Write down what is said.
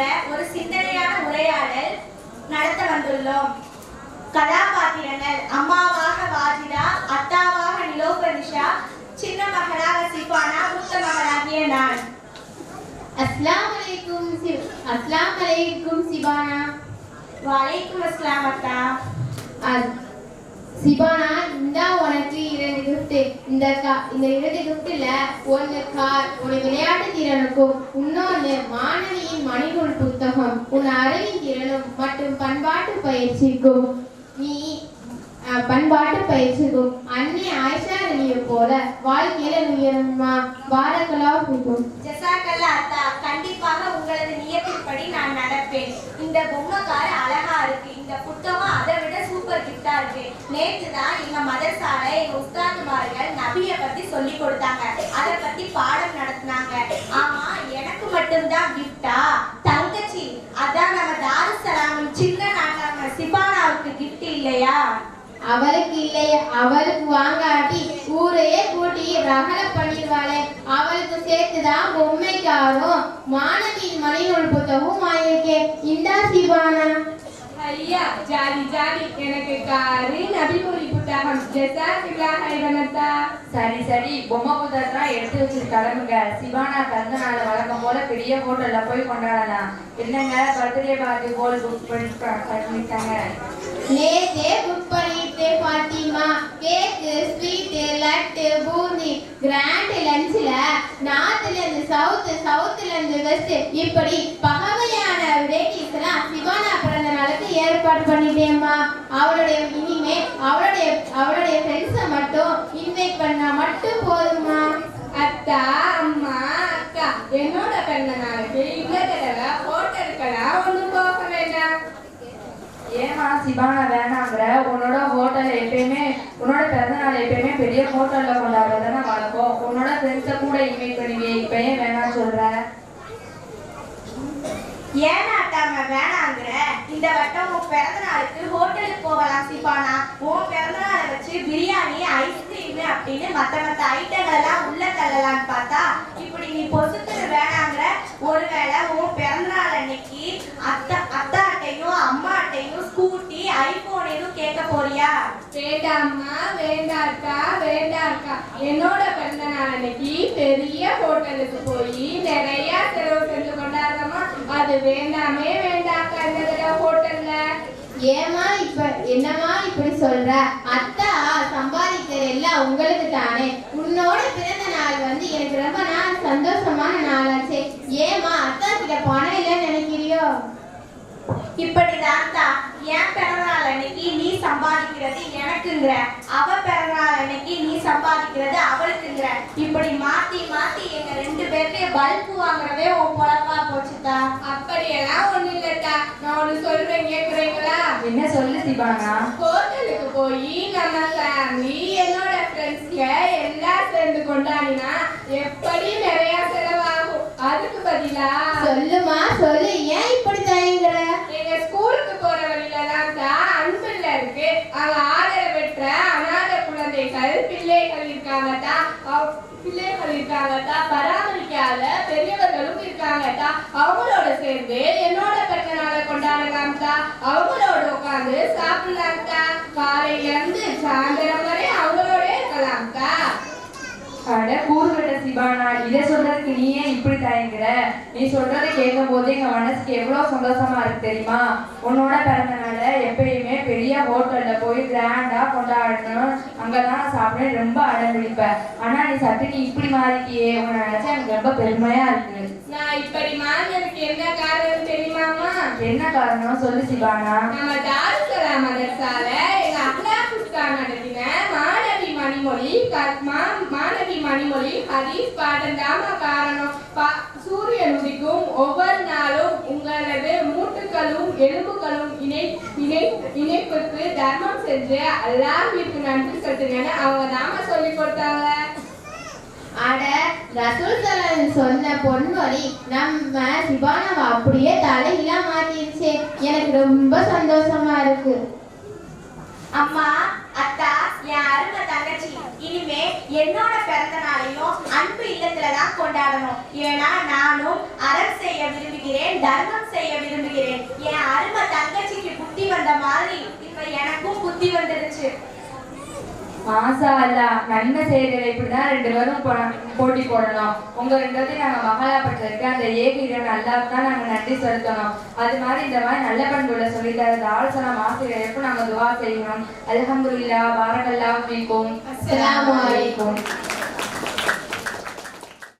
என்ற ஒரு சிந்தனையான உரையாடல் நடத்த வந்துள்ளோம். கதாபாத்திரங்கள் அம்மாவாக வாஜிதா அத்தாவாக நிலோபனிஷா சின்ன மகளாக சிபானா மூத்த மகளாகிய நான். அஸ்லாம் அலைக்கும் அஸ்லாம் அலைக்கும் சிபானா வலைக்கும் அஸ்லாம் அத்தா. சிபானா இந்தா உனக்கு இரண்டு கிஃப்ட் இந்த இந்த இரண்டு கிஃப்ட்ல ஒன்னு கார் ஒரு விளையாட்டு திறனுக்கும் இன்னொன்னு மாணவியின் மணிநூல் புத்தகம். உன் அறிவின் திறனும் மற்றும் பண்பாட்டு பயிற்சிக்கும் நீ பண்பாட்டு பயிற்சிக்கும் அன்னை ஆயிஷா ரலியை போல வாழ்க்கையில உயரணுமா பாரக்கலா பிடிக்கும் ஜசாக்கல்லா அத்தா கண்டிப்பாக உங்களது நியத்தின்படி நான் நடப்பேன். இந்த பொம்மைக்கார அழகா இருக்கு இந்த புத்தகம் அதை விட சூப்பர் கிஃப்டா தான் எங்க மதரசால எங்க உஸ்தாதுமார்கள் நபிய பத்தி சொல்லி கொடுத்தாங்க. அத பத்தி பாடம் நடத்தினாங்க. ஆமா எனக்கு மட்டும்தான் கிஃப்டா தங்கச்சி அதான் நம்ம தாருசலாமின் சின்ன நாட்டாம சிபானாவுக்கு கிஃப்ட் இல்லையா? அவளுக்கு இல்லையே. அவளுக்கு வாங்காட்டி ஊரையே கூட்டி ரகல பண்ணிடுவாளே. அவளுக்கு சேர்த்துதான் பொம்மைக்காரும் மாணவியின் மணிநூல் புத்தகமும் வாங்கியிருக்கேன். இந்தா சிவ ஐயா ஜாலி ஜாலி. எனக்கு காரு நபிமொழி புத்தகம். ஜெசாக்கில்லா ஹைவனத்தா சரி சரி. பொம்மை எடுத்து வச்சுட்டு கிளம்புங்க சிவானா பிறந்த நாள் வழக்கம் போல பெரிய ஹோட்டல்ல போய் கொண்டாடலாம். என்னங்க? பர்த்டே பார்ட்டி போல் புக் பண்ணி பண்ணிட்டாங்க நேத்தே புக் பண்ணிட்டு Fathima? Cake sweet laddu boondi. Grand லஞ்ச்ல நார்த்ல இருந்து சவுத் சவுத்ல இருந்து வெஸ்ட் இப்படி பகவையான வெரைட்டிஸ் எல்லாம் சிவானா பிறந்த நாளுக்கு ஏற்பாடு பண்ணிட்டேம்மா. அவளுடைய இனிமே அவளுடைய அவளுடைய ஃப்ரெண்ட்ஸை மட்டும் இன்வைட் பண்ணா மட்டும் போதுமா அத்தா அம்மா அக்கா என்னோட பிறந்த நாளுக்கு இந்த தடவை ஹோட்டலுக்கெல்லாம் ஒன்றும் போக வேண்டாம். ஏமா சிவானா வேணாங்கிற? உன்னோட ஹோட்டல் எப்பயுமே உன்னோட பிறந்த நாள் எப்பயுமே பெரிய ஹோட்டல்ல கொண்டாடுறதானே வழக்கம். உன்னோட ஃப்ரெண்ட்ஸை கூட இன்வைட் பண்ணுவியே இப்போ ஏன் வேணாம் சொல்ற. ஏன் நாட்டாம வேணாங்கிற. இந்த வட்டம் உன் பிறந்த நாளுக்கு ஹோட்டலுக்கு போகலாம் சிபானா உன் பிறந்த நாளை வச்சு பிரியாணி ஐஸ்கிரீம் அப்படின்னு மத்த மத்த ஐட்டங்கள் எல்லாம் உள்ள தள்ளலாம்னு பார்த்தா இப்படி நீ பொசுத்துட்டு வேணாங்கிற. ஒருவேளை உன் பிறந்த நாள் அன்னைக்கு அத்தா அத்தாட்டையும் அம்மாட்டையும் ஸ்கூட்டி ஐபோன் எதுவும் கேட்க போறியா? வேண்டாம்மா வேண்டாக்கா வேண்டாக்கா என்னோட பிறந்த நாள் அன்னைக்கு பெரிய ஹோட்டலுக்கு போய் நிறைய அது வேண்டாமே இந்த தடவை ஹோட்டல்ல ஏமா இப்ப என்னமா இப்படி சொல்ற? அத்தா சம்பாதிக்கிற எல்லாம் உங்களுக்கு தானே. உன்னோட பிறந்த நாள் வந்து எனக்கு ரொம்ப நாள் சந்தோஷமான நாளாச்சே. ஏமா அத்தா கிட்ட பணம் இல்லைன்னு நினைக்கிறியோ? இப்படிதான் தான் என் பிறந்தநாள் அன்னைக்கு நீ சம்பாதிக்கிறது எனக்குங்கிற. அவ பிறந்தநாள் அன்னைக்கு நீ சம்பாதிக்கிறது அவளுக்குங்கிற. இப்படி மாத்தி மாத்தி எங்க ரெண்டு பேர்லயும் பல்பு வாங்குறதே ஹோட்டலுக்கு போய் நம்ம ஃபேமிலி என்னோட ஃப்ரெண்ட்ஸ்ங்க எல்லாம் சேர்ந்து கொண்டாடினா எப்படி நிறைய செலவாகும்? அதுக்கு பதிலா சொல்லுமா சொல்லு. ஏன் இப்படி தயங்குற? எங்க ஸ்கூலுக்கு போற வழியில தான் தான் அன்பில்ல இருக்கு. அங்க ஆதரவற்ற அநாத குழந்தைகள் பிள்ளைகள் இருக்காங்க தான் அவ- பிள்ளைகள் இருக்காங்க தான் பராமரிக்காத பெரியவர்களும் இருக்காங்க தான் அவங்களோட சேர்ந்து என்னோட தான் அவங்களோட உட்காந்து சாப்பிடலாம் தான் காலையில இருந்து சாயந்தரம் வரை அவங்களோட இருக்கலாம் தான் அட கூறுகட்ட சிவானா இதை சொல்றதுக்கு நீ ஏன் இப்படி தயங்குற? நீ சொல்றதை கேட்கும் போது எங்க மனசுக்கு எவ்வளவு சந்தோஷமா இருக்கு தெரியுமா? உன்னோட பிறந்த நாள எப்பயுமே பெரிய ஹோட்டல்ல போய் கிராண்டா கொண்டாடணும். அங்கதான் சாப்பிட ரொம்ப அடம் பிடிப்ப ஆனா நீ சட்டு நீ இப்படி மாறிட்டியே உன்னை நினைச்சா எனக்கு ரொம்ப பெருமையா இருக்கு. நான் இப்படி என்ன காரணம் தெரியுமாமா என்ன காரணம்? சொல்லு சிவானா. நம்ம தாருசலா மதரசால எங்க உஸ்தாத் நடத்தின மாணவி மணிமொழி க- மா- மாணவி மணிமொழி ஹதீஸ் பாடம் தாமா காரணம். சூரியன் உதிக்கும் ஒவ்வொரு நாளும் உங்களது மூட்டுகளும் எலும்புகளும் இணை இணை இணைப்புக்கு தர்மம் செஞ்சு அல்லாஹ்விற்கு நன்றி செலுத்துங்கன்னு அவங்க தாமா சொல்லி கொடுத்தாங்க. அட ரசூல் சலான் சொன்ன பொன்மொழி நம்ம சிவானாவை அப்படியே தலையில மாத்திருச்சு எனக்கு ரொம்ப சந்தோஷமா இருக்கு. அம்மா அத்தா என் அருமை தங்கச்சி இனிமே என்னோட பிறந்த நாளையும் அன்பு இல்லத்துல தான் கொண்டாடணும். ஏன்னா நானும் அறம் செய்ய விரும்புகிறேன் தர்மம் செய்ய விரும்புகிறேன். என் அருமை தங்கச்சிக்கு புத்தி வந்த மாதிரி இப்ப எனக்கும் புத்தி வந்துருச்சு. மாசா அல்ல நன்மை செய்யறதுல இப்படிதான் ரெண்டு பேரும் போட்டி போடணும். உங்க ரெண்டு பேரும் நாங்க மகாலாப்பட்டிருக்கு அந்த ஏக இறைவன் அல்லாவுக்கு தான் நாங்க நன்றி செலுத்தணும். அது மாதிரி இந்த மாதிரி நல்ல பண்புள்ள அந்த இந்த ஆலோசனம் ஆசிரியருக்கும் நாங்க துவா செய்யணும் அல்ஹம்துலில்லாஹ் பாரகல்லாஹு ஃபீக்கும் அஸ்லாம் வலைக்கும்